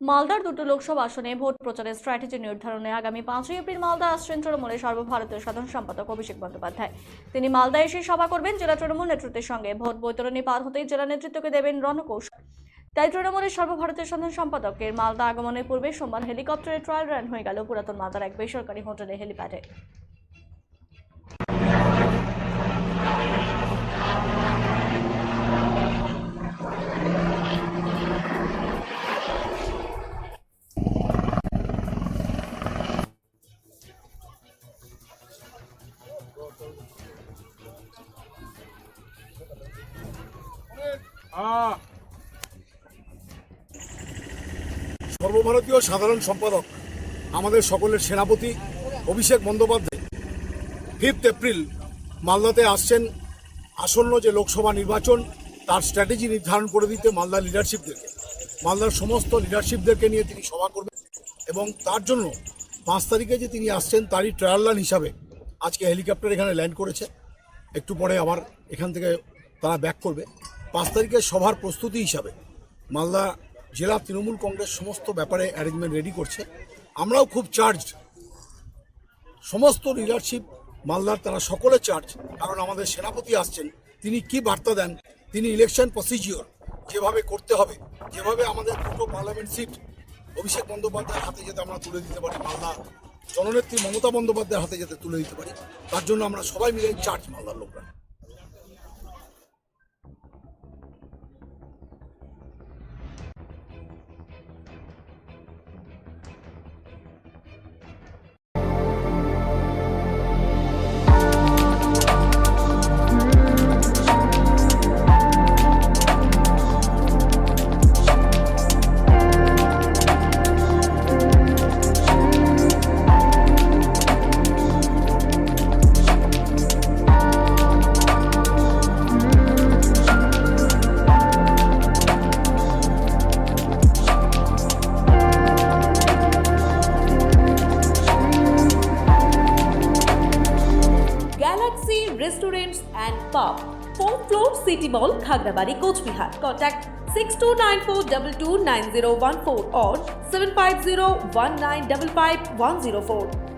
মালদার দুটো লোকসভা আসনে ভোট প্রচারের স্ট্র্যাটেজি নির্ধারণে আগামী পাঁচই এপ্রিল মালদা আসছেন তৃণমূলের সর্বভারতীয় সাধারণ সম্পাদক অভিষেক বন্দ্যোপাধ্যায়। তিনি মালদা এসে সভা করবেন, জেলা তৃণমূল নেতৃত্বের সঙ্গে। ভোট বৈতরণী পার হতেই জেলা নেতৃত্বকে দেবেন রণকৌশল তাই তৃণমূলের সর্বভারতীয় সাধারণ সম্পাদকের মালদা আগমনের পূর্বে সোমবার হেলিকপ্টারে ট্রায়াল রান হয়ে গেল পুরাতন মালদার এক বেসরকারি হোটেলে হেলিপ্যাডে। সর্বভারতীয় সাধারণ সম্পাদক, আমাদের সকলের সেনাপতি অভিষেক বন্দ্যোপাধ্যায়। ফিফথ এপ্রিল, মালদাতে আসছেন আসন্ন যে লোকসভা নির্বাচন, তার স্ট্র্যাটেজি নির্ধারণ করে দিতে মালদা লিডারশিপদেরকে মালদার সমস্ত লিডারশিপদেরকে নিয়ে তিনি সভা করবেন এবং তার জন্য পাঁচ তারিখে যে তিনি আসছেন, তারই ট্রায়াল রান হিসাবে আজকে হেলিকপ্টার এখানে ল্যান্ড করেছে। একটু পরে আবার এখান থেকে তারা ব্যাক করবে। পাঁচ তারিখের সভার প্রস্তুতি হিসাবে মালদা জেলা তৃণমূল কংগ্রেস সমস্ত ব্যাপারে অ্যারেঞ্জমেন্ট রেডি করছে। আমরাও খুব চার্জড সমস্ত লিডারশিপ মালদার, তারা সকলে চার্জ কারণ আমাদের সেনাপতি আসছেন, তিনি কি বার্তা দেন, তিনি ইলেকশন প্রসিজিওর যেভাবে করতে হবে, যেভাবে আমাদের দুটো পার্লামেন্ট সিট অভিষেক বন্দ্যোপাধ্যায়ের হাতে যাতে আমরা তুলে দিতে পারি, মালদা জননেত্রী মমতা বন্দ্যোপাধ্যায়ের হাতে যাতে তুলে দিতে পারি, তার জন্য আমরা সবাই মিলে চার্জ মালদার লোকরা। Restaurants and Pub, 4th floor City Mall, Khagrabari, Coachbihar. Contact 6294229014 or 750 1955 104.